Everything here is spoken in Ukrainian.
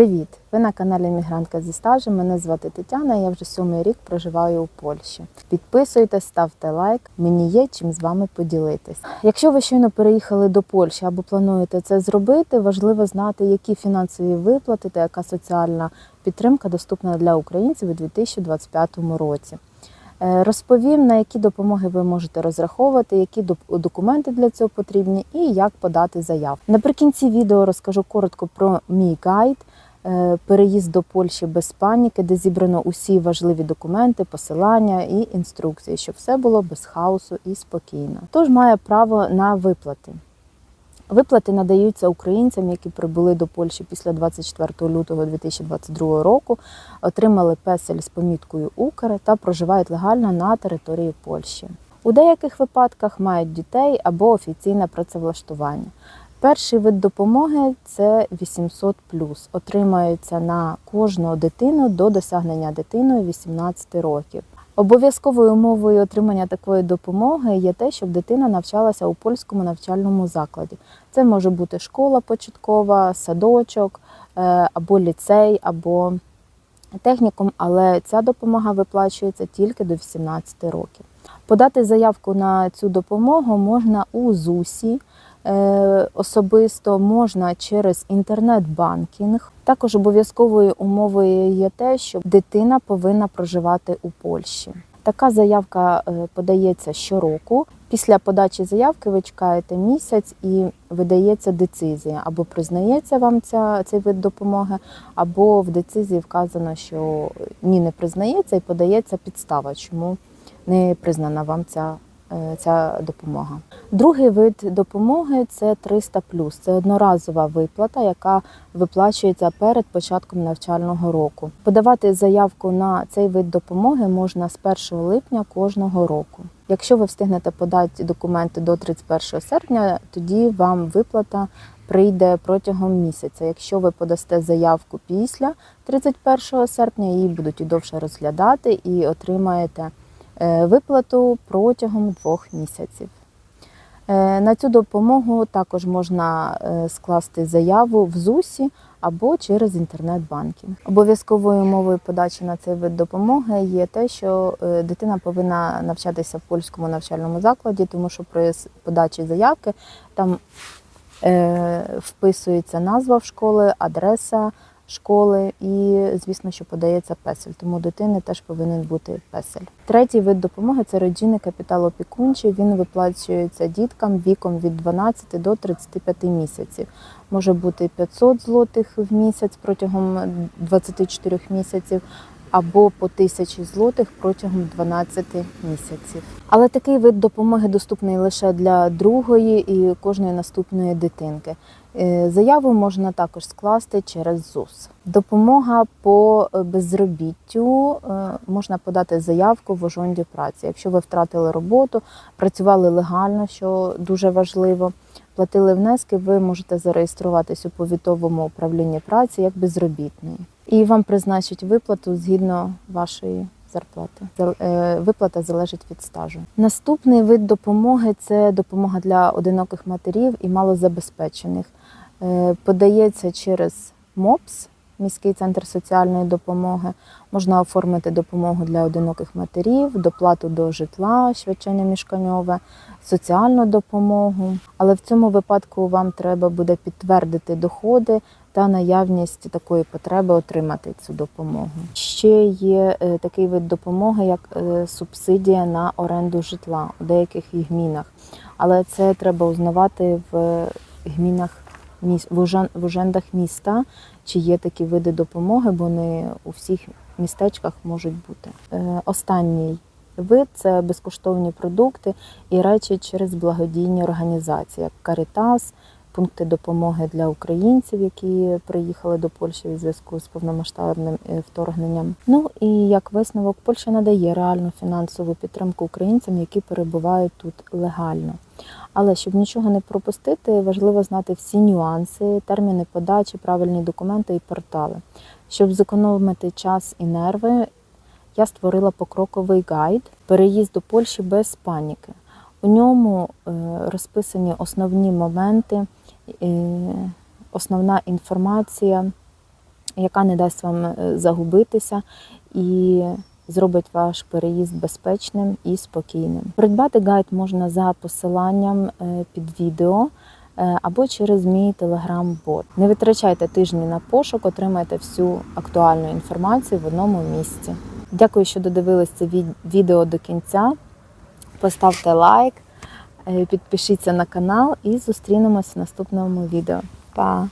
Привіт! Ви на каналі Мігрантка зі стажем. Мене звати Тетяна. Я вже сьомий рік проживаю у Польщі. Підписуйтесь, ставте лайк. Мені є чим з вами поділитись. Якщо ви щойно переїхали до Польщі або плануєте це зробити, важливо знати, які фінансові виплати та яка соціальна підтримка доступна для українців у 2025 році. Е, Розповім, на які допомоги ви можете розраховувати, які документи для цього потрібні і як подати заявку. Наприкінці відео розкажу коротко про мій гайд. Е, Переїзд до Польщі без паніки, де зібрано усі важливі документи, посилання і інструкції, щоб все було без хаосу і спокійно. Тож має право на виплати. Виплати надаються українцям, які прибули до Польщі після 24 лютого 2022 року, отримали песель з поміткою Укр та проживають легально на території Польщі. У деяких випадках мають дітей або офіційне працевлаштування. Перший вид допомоги це 800 отримується на кожну дитину до досягнення дитиною 18 років. Обов'язковою умовою отримання такої допомоги є те, щоб дитина навчалася у польському навчальному закладі. Це може бути школа початкова, садочок е, або ліцей, або технікум, але ця допомога виплачується тільки до 18 років. Подати заявку на цю допомогу можна у ЗУСі. Е, Особисто можна через інтернет-банкінг. Також обов'язковою умовою є те, що дитина повинна проживати у Польщі. Така заявка е, подається щороку. Після подачі заявки ви чекаєте місяць і видається децизія. Або признається вам ця, цей вид допомоги, або в децизії вказано, що ні, не признається і подається підстава, чому не признана вам ця, ця допомога. Другий вид допомоги це 300 Це одноразова виплата, яка виплачується перед початком навчального року. Подавати заявку на цей вид допомоги можна з 1 липня кожного року. Якщо ви встигнете подати документи до 31 серпня, тоді вам виплата прийде протягом місяця. Якщо ви подасте заявку після 31 серпня, її будуть і довше розглядати і отримаєте е, виплату протягом двох місяців. Е, На цю допомогу також можна е, скласти заяву в ЗУСі або через інтернет-банкінг. Обов'язковою умовою подачі на цей вид допомоги є те, що е, дитина повинна навчатися в польському навчальному закладі, тому що при подачі заявки там е, вписується назва в школи, адреса школи і, звісно, що подається песель. Тому дитини теж повинен бути песель. Третій вид допомоги це родинний капітал опікунчий. Він виплачується діткам віком від 12 до 35 місяців. Може бути 500 злотих в місяць протягом 24 місяців. Або по тисячі злотих протягом 12 місяців. Але такий вид допомоги доступний лише для другої і кожної наступної дитинки. Е, Заяву можна також скласти через ЗУС. Допомога по е, безробіттю е, можна подати заявку в ожонді праці. Якщо ви втратили роботу, працювали легально, що дуже важливо, платили внески, ви можете зареєструватись у повітовому управлінні праці як безробітний. І вам призначать виплату згідно вашої зарплати. Е, Виплата залежить від стажу. Наступний вид допомоги це допомога для одиноких матерів і малозабезпечених. Е, Подається через МОПС, міський центр соціальної допомоги. Можна оформити допомогу для одиноких матерів, доплату до житла, świadczenie мішканьове, соціальну допомогу. Але в цьому випадку вам треба буде підтвердити доходи та наявність такої потреби отримати цю допомогу. Ще є е, такий вид допомоги, як е, субсидія на оренду житла у деяких гмінах. Але це треба узнавати в гмінах в ужендах міста, чи є такі види допомоги, бо не у всіх містечках можуть бути. Е, Останній вид це безкоштовні продукти і речі через благодійні організації, як Карітас, пункти допомоги для українців, які приїхали до Польщі у зв'язку з повномасштабним е, вторгненням. Ну і як висновок, Польща надає реальну фінансову підтримку українцям, які перебувають тут легально. Але щоб нічого не пропустити, важливо знати всі нюанси, терміни подачі, правильні документи і портали. Щоб зекономити час і нерви, я створила покроковий гайд переїзд до Польщі без паніки. У ньому е, розписані основні моменти, основна інформація яка не дасть вам е, загубитися і зробить ваш переїзд безпечним і спокійним. Придбати гайд можна за посиланням е, під відео е, або через мій телеграм-бот. Не витрачайте тижні на пошук, отримайте всю актуальну інформацію в одному місці. Дякую, що додивились це від- відео до кінця. Поставте лайк, підпишіться на канал і зустрінемось в наступному відео. Па!